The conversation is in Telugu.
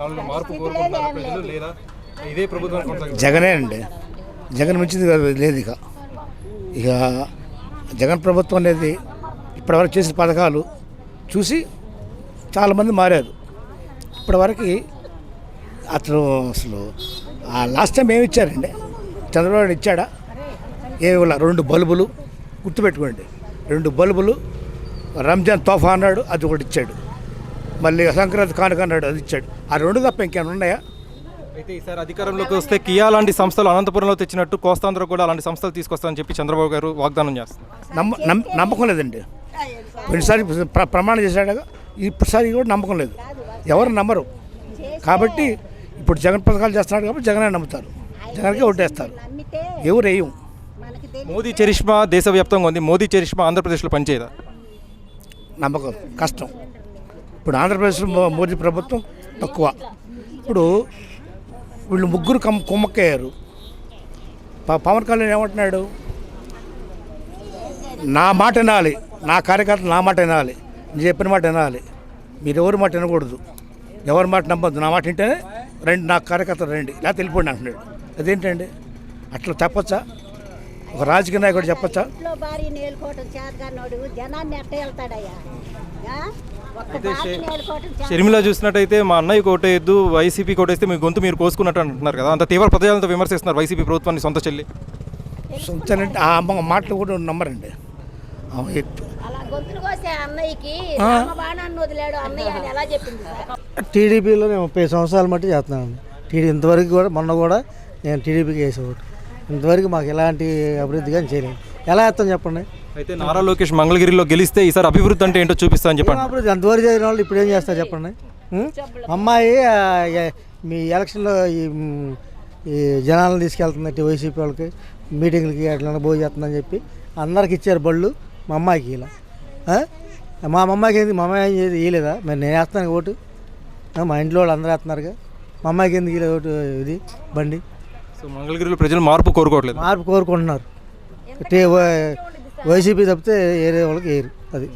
వాళ్ళలో మార్పు కోరుకుంటున్నారా ప్రజలు లేదా. ఇదే ప్రభుత్వం కొనసాగుతుంది జగనే అండి. జగన్ మించింది కాదు లేదు ఇక. ఇక జగన్ ప్రభుత్వం అనేది ఇప్పటివరకు చేసిన పథకాలు చూసి చాలామంది మారారు. ఇప్పటివరకు అతను అసలు ఆ లాస్ట్ టైం ఏమి ఇచ్చారండి? చంద్రబాబు నాయుడు ఇచ్చాడా? ఏమి రెండు బల్బులు గుర్తుపెట్టుకోండి. రెండు బల్బులు రంజాన్ తోఫా అన్నాడు అది ఒకటి ఇచ్చాడు. మళ్ళీ సంక్రాంతి కానుక అన్నాడు అది ఇచ్చాడు. ఆ రెండు తప్ప ఇంకేమైనా ఉన్నాయా? అయితే ఈసారి అధికారంలోకి వస్తే కియా లాంటి సంస్థలు అనంతపురంలో తెచ్చినట్టు కోస్తాంధ్ర కూడా అలాంటి సంస్థలు తీసుకొస్తామని చెప్పి చంద్రబాబు గారు వాగ్దానం చేస్తున్నారు. నమ్మ నమ్మ నమ్మకం లేదండి. పోయినసారి ప్ర ప్రమాణం చేశాడు ఇప్పుడుసారి కూడా నమ్మకం లేదు. ఎవరు నమ్మరు. కాబట్టి ఇప్పుడు జగన్ పథకాలు చేస్తున్నాడు కాబట్టి జగనే నమ్ముతారు. జగన్కే ఓటేస్తారు. ఎవరు వేయం తెలియదు మోదీ చరిష్మా దేశవ్యాప్తంగా ఉంది. మోదీ చరిష్మా ఆంధ్రప్రదేశ్లో పనిచేయదా? నమ్మకం కష్టం. ఇప్పుడు ఆంధ్రప్రదేశ్లో మోదీ ప్రభుత్వం తక్కువ. ఇప్పుడు వీళ్ళు ముగ్గురు కమ్ కుమ్మక్కయ్యారు. పవన్ కళ్యాణ్ ఏమంటున్నాడు? నా మాట వినాలి. నా కార్యకర్తలు నా మాట వినాలి. నేను చెప్పిన మాట వినాలి. మీరు ఎవరి మాట వినకూడదు. ఎవరి మాట నమ్మద్దు. నా మాట వింటేనే రండి నా కార్యకర్తలు రండి. ఇలా తెలిపోండి అంటున్నాడు. అదేంటండి? అట్లా చెప్పొచ్చా? ఒక రాజకీయ నాయకుడు చెప్పొచ్చా? అయితే షర్మిల చూసినట్టయితే మా అన్నయ్య కోటేయద్దు వైసీపీ కోటేస్తే మీ గొంతు మీరు కోసుకున్నట్టు అంటున్నారు కదా. అంత తీవ్ర పదజాలంతో విమర్శిస్తున్నారు వైసీపీ ప్రభుత్వాన్ని సొంత చెల్లి. అమ్మ మాటలు కూడా నమ్మరండి. టీడీపీలో నేను ముప్పై సంవత్సరాల మట్టి చేస్తున్నాను. టీడీ ఇంతవరకు కూడా మొన్న కూడా నేను టీడీపీకి వేసే ఓటు ఇంతవరకు మాకు ఎలాంటి అభివృద్ధి కానీ చేయలేదు. ఎలా వేస్తాం చెప్పండి? అయితే నారా లోకేష్ మంగళగిరిలో గెలిస్తే ఈసారి అభివృద్ధి అంటే ఏంటో చూపిస్తా అని చెప్పండి. అభివృద్ధి అంతవరకు చేసిన వాళ్ళు ఇప్పుడు ఏం చేస్తారు చెప్పండి? అమ్మాయి మీ ఎలక్షన్లో ఈ జనాలను తీసుకెళ్తుంది వైసీపీ వాళ్ళకి మీటింగ్లకి అట్లా భోజనం చేస్తుందని చెప్పి అందరికి ఇచ్చారు బళ్ళు మా అమ్మాయికి ఇలా? మా అమ్మాయికి ఏంది? మా అమ్మాయి ఏం చేయదు ఇవ్వలేదా మరి నేను వేస్తాను ఓటు. మా ఇంట్లో వాళ్ళు అందరూ వేస్తున్నారుగా. మా అమ్మాయికి ఎందుకు ఇవ్వలేదు ఓటు ఇది బండి? సో మంగళగిరిలో ప్రజలు మార్పు కోరుకోవట్లేదు. మార్పు కోరుకుంటున్నారు. వైసీపీ తప్పితే ఏరే వాళ్ళకి వేయరు అది.